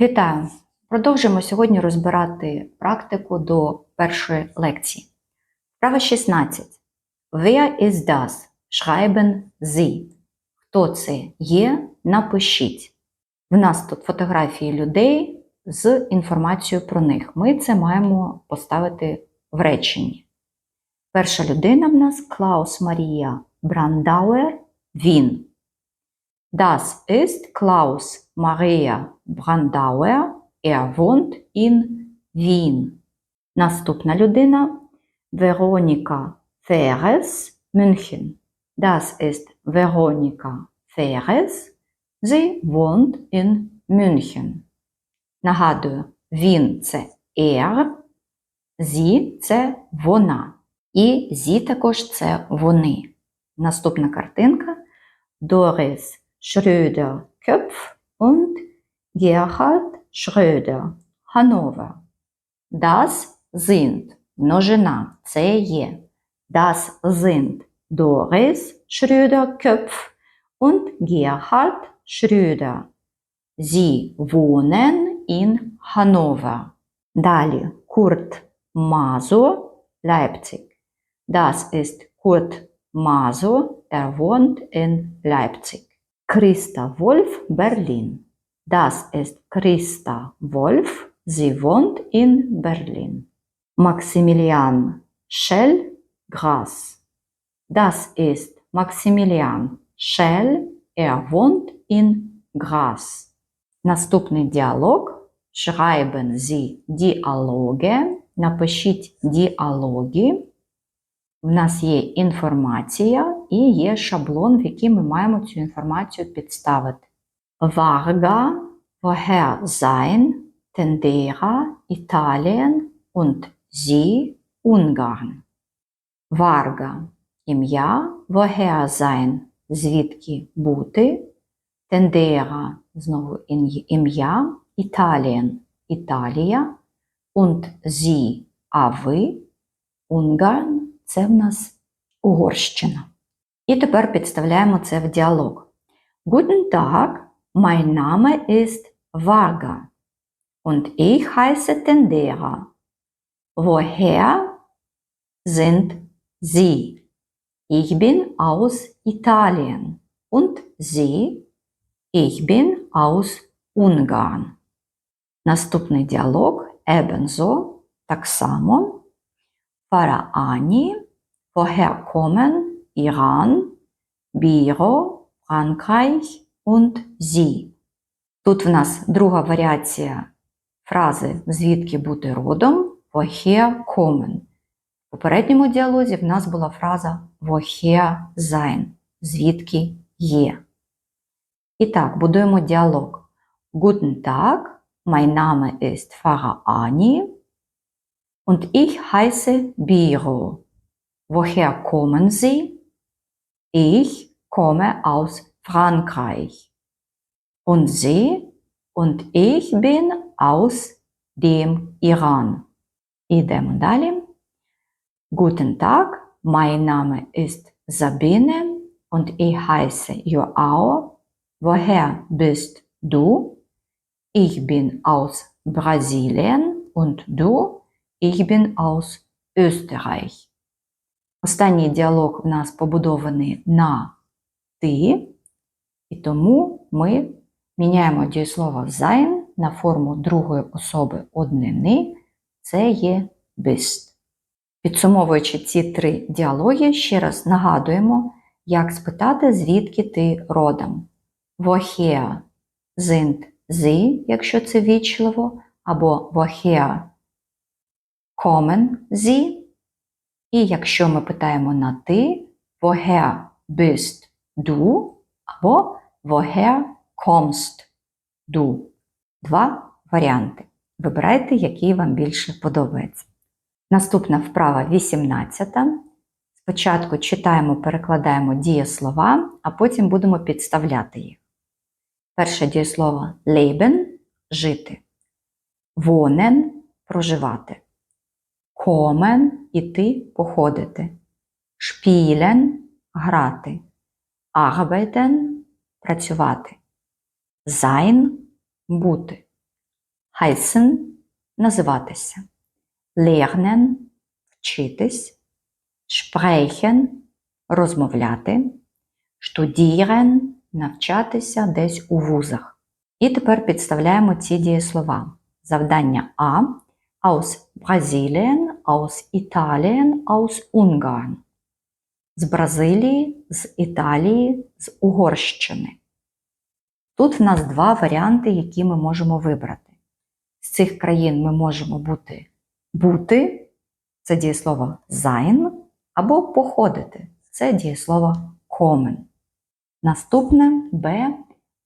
Вітаю! Продовжимо сьогодні розбирати практику до першої лекції. Вправа 16. Wer ist das? Schreiben Sie. Хто це є? Напишіть. В нас тут фотографії людей з інформацією про них. Ми це маємо поставити в реченні. Перша людина в нас Клаус Марія Брандауер. Він. Das ist Klaus Maria Brandauer. Er wohnt in Wien. Наступна людина Veronika Ferres, München. Das ist Veronika Ferres. Sie wohnt in München. Нагадую, він це er, зі це вона. І зі також це вони. Наступна картинка Doris Schröder Köpf und Gerhard Schröder Hannover. Das sind Nojena CJ. Das sind Doris Schröder Köpf und Gerhard Schröder. Sie wohnen in Hannover. Dali Kurt Maso, Leipzig. Das ist Kurt Maso, er wohnt in Leipzig. Christa Wolf, Berlin. Das ist Christa Wolf, sie wohnt in Berlin. Maximilian Schell, Gras. Das ist Maximilian Schell, er wohnt in Gras. Наступний діалог. Schreiben Sie Dialoge. Напишіть діалоги. В нас є інформація і є шаблон, в який ми маємо цю інформацію підставити. Varga, woher sein, Tendera, Italien und Sie, Ungarn. Varga – ім'я, woher sein – звідки бути, Tendera – знову ім'я, Italien – Італія, und Sie – а ви, Ungarn – це в нас Угорщина. І тепер підставляємо це в діалог. Guten Tag, mein Name ist Varga und ich heiße Tendera. Woher sind Sie? Ich bin aus Italien und Sie? Ich bin aus Ungarn. Наступний діалог ebenso, так само. Фараані, woher kommen Iran, Biro, Frankreich und Sie. Тут в нас друга варіація фрази звідки бути родом woher kommen. В попередньому діалозі в нас була фраза woher sein, звідки є. І так, будуємо діалог. Guten Tag, mein Name ist Farah Ani und ich heiße Biro. Woher kommen Sie? Ich komme aus Frankreich. Und Sie? Und ich bin aus dem Iran. Ідемо далі. Guten Tag, mein Name ist Sabine und ich heiße Joao. Woher bist du? Ich bin aus Brasilien und du? Ich bin aus Österreich. Останній діалог в нас побудований на ти, і тому ми міняємо дієслово sein на форму другої особи однини. Це є bist. Підсумовуючи ці три діалоги, ще раз нагадуємо, як спитати, звідки ти родом. Woher sind Sie, якщо це вічливо, або woher kommen Sie. І якщо ми питаємо на ти, woher bist du, або woher kommst du. Два варіанти. Вибирайте, який вам більше подобається. Наступна вправа 18. Спочатку читаємо, перекладаємо дієслова, а потім будемо підставляти їх. Перше дієслово leben – жити. Wohnen – проживати. Kommen – іти, походити. Spielen – грати. Arbeiten – працювати. Sein – бути. heißen – називатися, lernen – вчитись, sprechen – розмовляти, studieren – навчатися десь у вузах. І тепер підставляємо ці дієслова. Завдання А aus Brasilien, aus Italien, aus Ungarn. З Бразилії, з Італії, з Угорщини. Тут в нас два варіанти, які ми можемо вибрати. З цих країн ми можемо бути бути, це дієслово sein, або походити, це дієслово kommen. Наступне Б.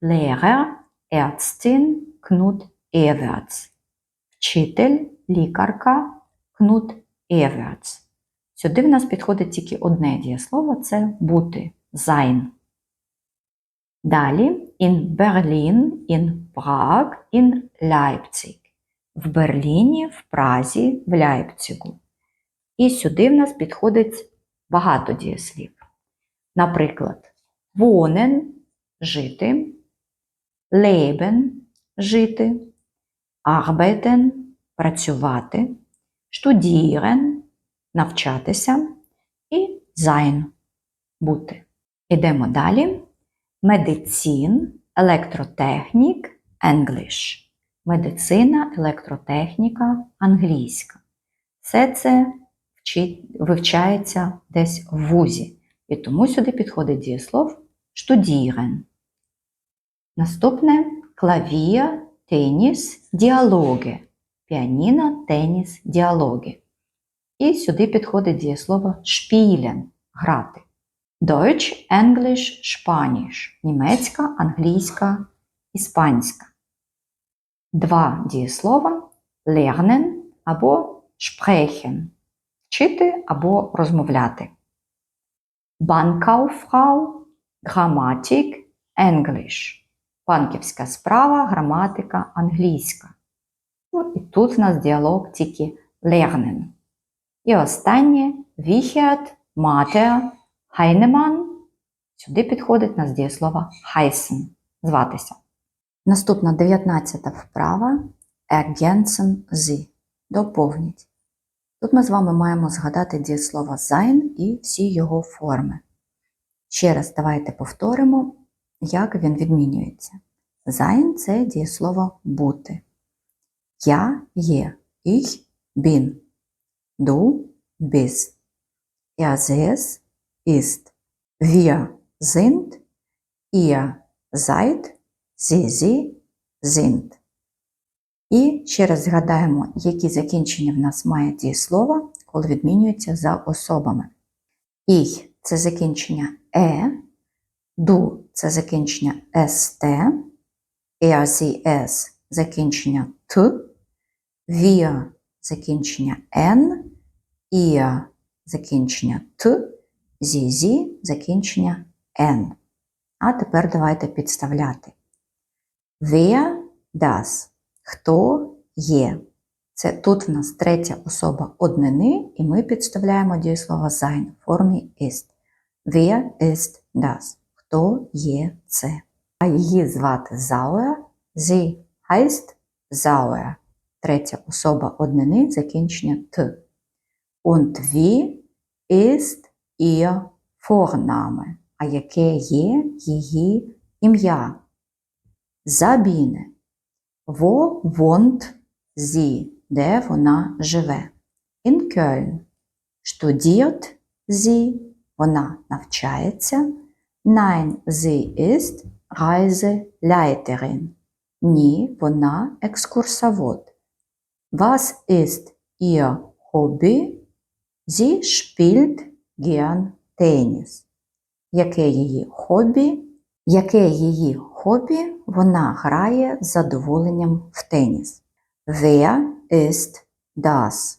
Lehrer, Ärztin, Knut Everts. Вчитель, лікарка, Knut Everts. Сюди в нас підходить тільки одне дієслово це бути sein. Далі in Berlin, in Prag, in Leipzig. В Берліні, в Празі, в Ляйпцигу. І сюди в нас підходить багато дієслів. Наприклад, wohnen – жити, leben – жити, arbeiten – працювати, studieren – навчатися і sein – бути. Ідемо далі. Медицин, електротехнік, English. Медицина, електротехніка, англійська. Все це вивчається десь в вузі. І тому сюди підходить дієслов studieren. Наступне клавір, теніс, діалоги. Піаніно, теніс, діалоги. І сюди підходить дієслово spielen – грати. Deutsch, English, Spanish. Німецька, англійська, іспанська. Два дієслова lernen або sprechen. Вчити або розмовляти. Банкауфрау, граматик, English. Банківська справа, граматика, англійська. Ну, і тут в нас діалог тільки lernen. І останнє Wichert, Mater, Heinemann. Сюди підходить нас дієслово heißen – зватися. Наступна 19 вправа ergänzen Sie – доповніть. Тут ми з вами маємо згадати дієслово sein і всі його форми. Ще раз давайте повторимо, як він відмінюється. Sein – це дієслово бути. Я є, ich bin, du bist, er es ist, wir sind, ihr seid, sie, sie sind. І ще раз згадаємо, які закінчення в нас має дієслово, коли відмінюється за особами. Ich – це закінчення е, du – це закінчення ст, es – закінчення т, wir – закінчення н, ihr – закінчення т, sie – закінчення н. А тепер давайте підставляти. Wer das? Хто є? Це тут в нас третя особа однини, і ми підставляємо дієслово sein в формі ist. Wer ist das? Хто є це? А її звати Zauer. Sie heißt Zauer. Третя особа однини, закінчення Т. Und wie ist ihr Vorname? А яке є її ім'я? Sabine. Wo wohnt sie, де вона живе? In Köln. Studiert sie, вона навчається. Nein, sie ist Reiseleiterin. Ні, вона екскурсовод. Was ist ihr Hobby? Sie spielt gern Tennis. Яке її хобі? Яке її хобі? Вона грає з задоволенням в теніс. Wer ist das?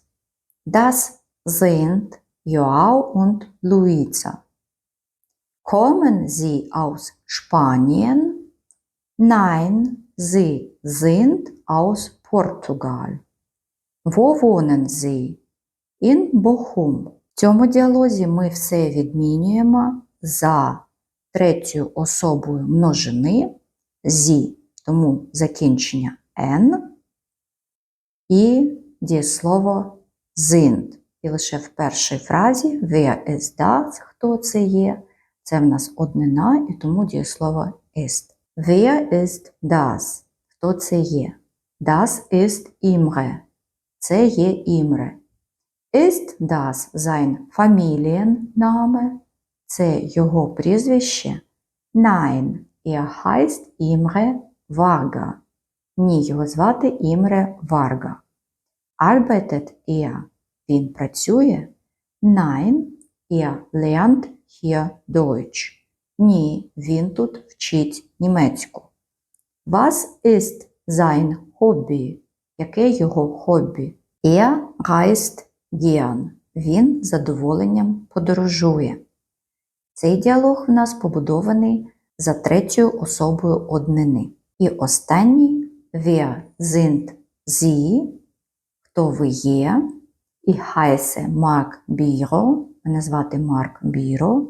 Das sind Joao und Luisa. Kommen sie aus Spanien? Nein, sie sind aus Portugal. Sie? In Bochum. В цьому діалозі ми все відмінюємо за третьою особою множини зі, тому закінчення n, і дієслово sind. І лише в першій фразі wer ist das, хто це є, це в нас однина, і тому дієслово ist. Wer ist das? Хто це є? Das ist Imre. Це є Імре. Ist das sein Familienname? Це його прізвище? Nein, er heißt Imre Varga. Ні, його звати Імре Варга. Arbeitet er? Він працює? Nein, er lernt hier Deutsch. Ні, він тут вчить німецьку. Was ist sein Hobby? Яке його хобі? Er reist gern. Він задоволенням подорожує. Цей діалог в нас побудований за третьою особою однини. І останній Wer sind Sie? Хто ви є? І heiße Марк Біро. Мене звати Марк Біро.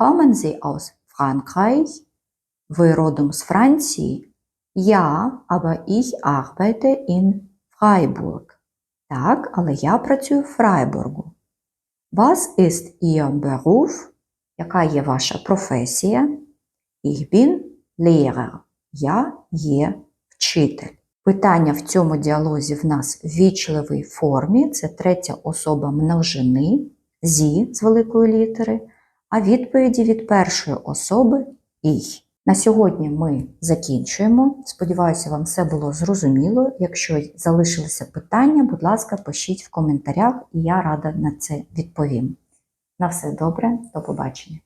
Kommen Sie aus Frankreich? Ви родом з Франції? Ja, aber ich arbeite in Freiburg. Так, але я працюю в Фрайбургу. Was ist Ihr Beruf? Яка є ваша професія? Ich bin Lehrer. Я є вчитель. Питання в цьому діалозі в нас в вічливій формі, це третя особа множини, зі з великої літери, а відповіді від першої особи «ich». На сьогодні ми закінчуємо. Сподіваюся, вам все було зрозуміло. Якщо залишилися питання, будь ласка, пишіть в коментарях, і я рада на це відповім. На все добре, до побачення.